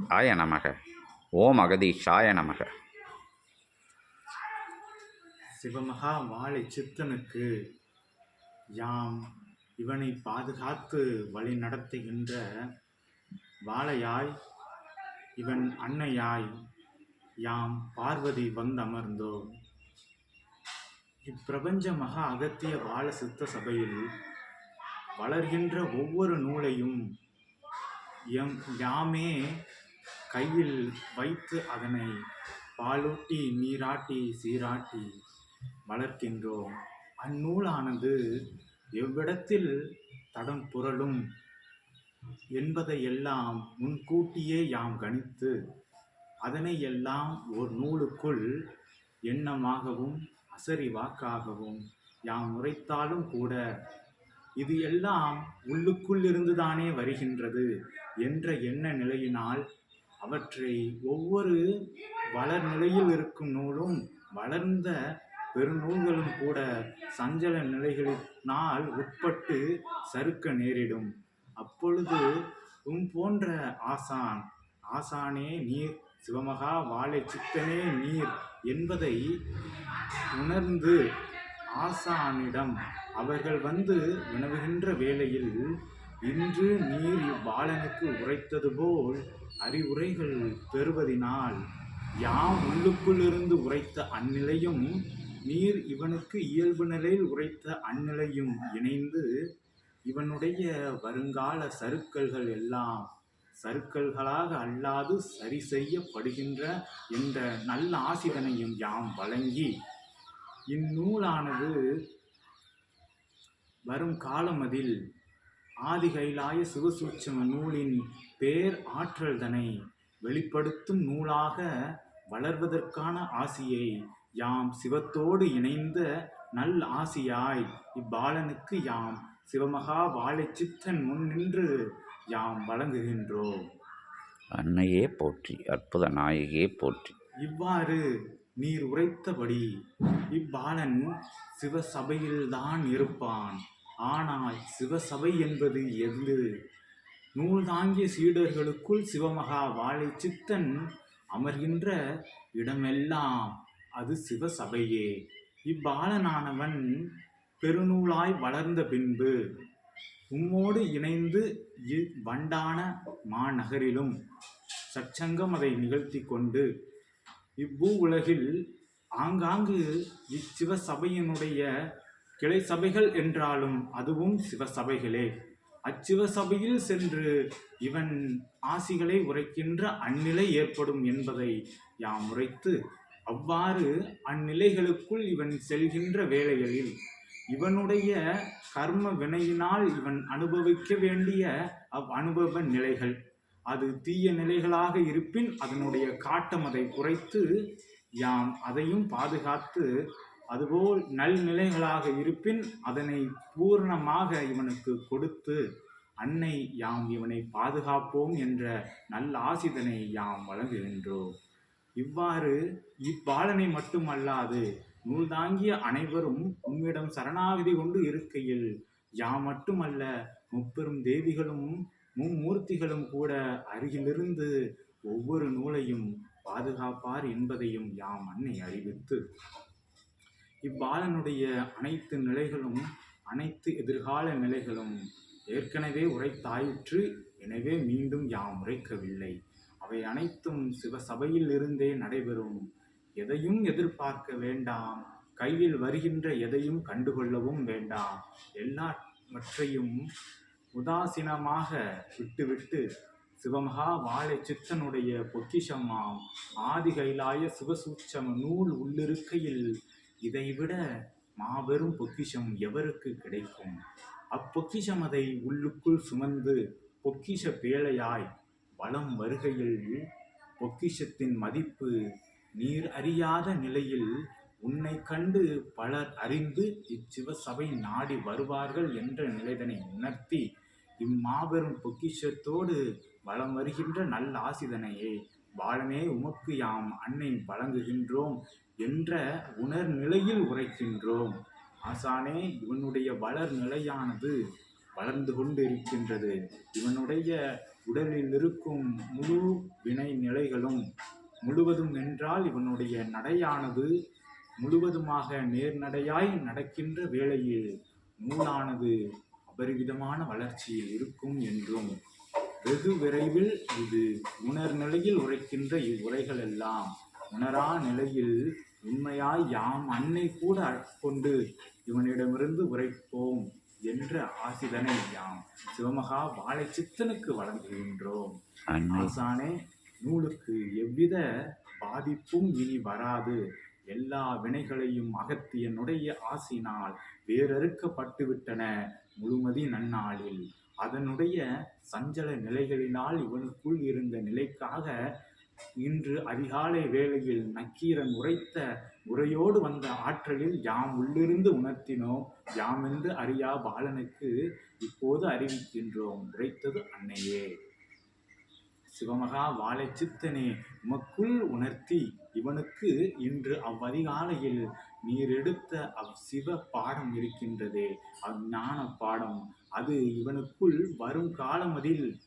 ஆய நமக. ஓம் அகதீஷாய நமக. சிவமகா வாழை சித்தனுக்கு யாம் இவனை பாதுகாத்து வழி நடத்துகின்ற வாழையாய் இவன் அன்னையாய் யாம் பார்வதி வந்தமர்ந்தோம் இப்பிரபஞ்ச மகா அகத்திய வாழ சித்த சபையில் வளர்கின்ற ஒவ்வொரு நூலையும் எம் யாமே கையில் வைத்து அதனை பாலூட்டி நீராட்டி சீராட்டி வளர்க்கின்றோம். அந்நூலானது எவ்விடத்தில் தடம் புரளும் என்பதையெல்லாம் முன்கூட்டியே யாம் கணித்து அதனை எல்லாம் ஒரு நூலுக்குள் எண்ணமாகவும் அசரி வாக்காகவும் யாம் உரைத்தாலும் கூட இது எல்லாம் உள்ளுக்குள் இருந்துதானே வருகின்றது என்ற எண்ண நிலையினால் அவற்றை ஒவ்வொரு வளர்நிலையில் இருக்கும் நூலும் வளர்ந்த பெருநூல்களும் கூட சஞ்சல நிலைகளினால் உட்பட்டு சறுக்க நேரிடும். அப்பொழுது உம் போன்ற ஆசான் ஆசானே நீர் சிவமகா வாழை சித்தனே நீர் என்பதை உணர்ந்து ஆசானிடம் அவர்கள் வந்து வினவுகின்ற வேளையில் இன்று நீர் இவ்வாளனுக்கு உரைத்தது போல் அறிவுரைகள் பெறுவதினால் யாம் உள்ளுக்குள்ளிருந்து உரைத்த அந்நிலையும் நீர் இவனுக்கு இயல்பு நிலையில் உரைத்த அந்நிலையும் இணைந்து இவனுடைய வருங்கால சறுக்கல்கள் எல்லாம் சறுக்கல்களாக அல்லாது சரி செய்யப்படுகின்ற என்ற நல்ல ஆசிதனையும் யாம் வழங்கி இந்நூலானது வரும் காலமதில் ஆதிகைலாய சிவசூட்சம நூலின் பேர் ஆற்றல்தனை வெளிப்படுத்தும் நூலாக வளர்வதற்கான ஆசியை யாம் சிவத்தோடு இணைந்த நல் ஆசியாய் இப்பாலனுக்கு யாம் சிவமகா வாழை சித்தன் முன் நின்று யாம் வழங்குகின்றோம் அன்னையே போற்றி அற்புத நாயகியே போற்றி. இவ்வாறு நீர் உரைத்தபடி இப்பாலன் சிவசபையில்தான் இருப்பான். ஆனால் சிவசபை என்பது எது? நூல் தாங்கிய சீடர்களுக்குள் சிவமகா வாழை சித்தன் அமர்கின்ற இடமெல்லாம் அது சிவசபையே. இப்பாலனானவன் பெருநூலாய் வளர்ந்த பின்பு உம்மோடு இணைந்து இவ்வண்டான மாநகரிலும் சச்சங்கம் அதை நிகழ்த்தி கொண்டு இவ்வூ உலகில் ஆங்காங்கு இச்சிவசபையினுடைய கிளை சபைகள் என்றாலும் அதுவும் சிவசபைகளே. அச்சிவசபையில் சென்று இவன் ஆசிகளை உரைக்கின்ற அந்நிலை ஏற்படும் என்பதை யாம் உரைத்து அவ்வாறு அந்நிலைகளுக்குள் இவன் செல்கின்ற வேளைகளில் இவனுடைய கர்ம வினையினால் இவன் அனுபவிக்க வேண்டிய அவ் அனுபவ நிலைகள். அது தீய நிலைகளாக இருப்பின் அதனுடைய காட்டம் அதை குறைத்து யாம் அதையும் பாதுகாத்து அதுபோல் நல்நிலைகளாக இருப்பின் அதனை பூர்ணமாக இவனுக்கு கொடுத்து அன்னை யாம் இவனை பாதுகாப்போம் என்ற நல்ல ஆசிதனை யாம் வழங்குகின்றோம் இவ்வாறு இப்பாலனை மட்டுமல்லாது நூல் தாங்கிய அனைவரும் உம்மிடம் சரணாகதி கொண்டு இருக்கையில் யாம் மட்டுமல்ல முப்பெரும் தேவிகளும் மும்மூர்த்திகளும் கூட அருகிலிருந்து ஒவ்வொரு நூலையும் பாதுகாப்பார் என்பதையும் யாம் அன்னை அறிவித்து இவ்வாளனுடைய அனைத்து நிலைகளும் அனைத்து எதிர்கால நிலைகளும் ஏற்கனவே உரைத்தாயிற்று எனவே மீண்டும் யாம் உரைக்கவில்லை. அவை அனைத்தும் சிவசபையில் இருந்தே நடைபெறும். எதையும் எதிர்பார்க்க வேண்டாம். கையில் வருகின்ற எதையும் கண்டுகொள்ளவும் வேண்டாம். எல்லாவற்றையும் உதாசீனமாக விட்டுவிட்டு சிவமகா வாழை சித்தனுடைய பொக்கிஷமாம். ஆதி கைலாய சிவசூட்சம நூல் உள்ளிருக்கையில் இதைவிட மாபெரும் பொக்கிஷம் எவருக்கு கிடைக்கும்? அப்பொக்கிஷம் அதை உள்ளுக்குள் சுமந்து பொக்கிஷ பேழையாய் வலம் வருகையில் பொக்கிஷத்தின் மதிப்பு நீர் அறியாத நிலையில் உன்னை கண்டு பலர் அறிந்து இச்சிவசபை நாடி வருவார்கள் என்ற நிலைதனை உணர்த்தி இம்மாபெரும் பொக்கிஷத்தோடு வலம் வருகின்ற நல்ல ஆசிதனையே வாழனே உமக்கு யாம் அன்னை வழங்குகின்றோம் என்ற உணர்நிலையில் உரைக்கின்றோம். ஆசானே இவனுடைய வளர் நிலையானது வளர்ந்து கொண்டு இருக்கின்றது இவனுடைய உடலில் இருக்கும் முழு வினை நிலைகளும் முழுவதும் என்றால் இவனுடைய நடையானது முழுவதுமாக நேர்நடையாய் நடக்கின்ற வேளையில் நூலானது அபரிவிதமான வளர்ச்சியில் இருக்கும் என்றும் வெகு விரைவில் இது உணர் நிலையில் உரைக்கின்ற இவ்வுரைகள் எல்லாம். உணரா நிலையில் உண்மையாய் யாம் அன்னை கூட கொண்டு இவனிடமிருந்து உரைப்போம் என்ற ஆசிதனை யாம் சிவமகா வாழைச்சித்தனுக்கு வழங்குகின்றோம். அன்னை. ஆசானே நூலுக்கு எவ்வித பாதிப்பும் இனி வராது. எல்லா வினைகளையும் அகத்தியனுடைய ஆசினால் வேறறுக்கப்பட்டு விட்டன முழுமதி நன்னாளில். அதனுடைய சஞ்சல நிலைகளினால் இவனுக்குள் இருந்த நிலைக்காக இன்று அதிகாலை வேளையில் நக்கீரன் உரைத்த உரையோடு வந்த ஆற்றலில் யாம் உள்ளிருந்து உணர்த்தினோம். யாமென்று அறியா பாலனுக்கு இப்போது அறிவிக்கின்றோம். உரைத்தது அன்னையே. சிவமகா வாழை சித்தனே உமக்குள் உணர்த்தி இவனுக்கு இன்று அவ்வதிகாலையில் நீர் எடுத்த அவ் சிவ பாடம் இருக்கின்றதே. அஞ்ஞான பாடம். அது இவனுக்குள் வரும் காலமதில்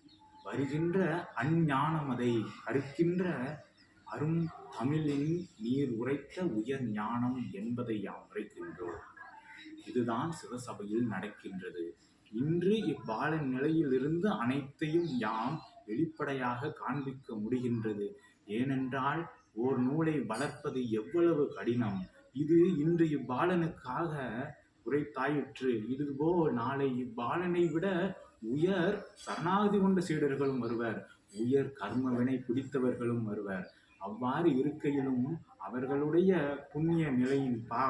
வருகின்ற அஞ்ஞானமதை. அறுக்கின்ற அரும் தமிழின் நீர் உரைத்த உயர் ஞானம் என்பதை யாம் உரைக்கின்றோம். இதுதான் சிவசபையில் நடக்கின்றது. இன்று இவ்வாழன் நிலையிலிருந்து அனைத்தையும் யாம் வெளிப்படையாக காண்பிக்க முடிகின்றது. ஏனென்றால் ஓர் நூலை வளர்ப்பது எவ்வளவு கடினம். இது இன்று இவ்வாளனுக்காக உரைத்தாயிற்று. இதுபோ நாளை இவ்வாளனை விட உயர் சரணாகதி கொண்ட சீடர்களும் வருவர். உயர் கர்மவினை பிடித்தவர்களும் வருவர். அவ்வாறு இருக்கையிலும் அவர்களுடைய புண்ணிய நிலையின் பா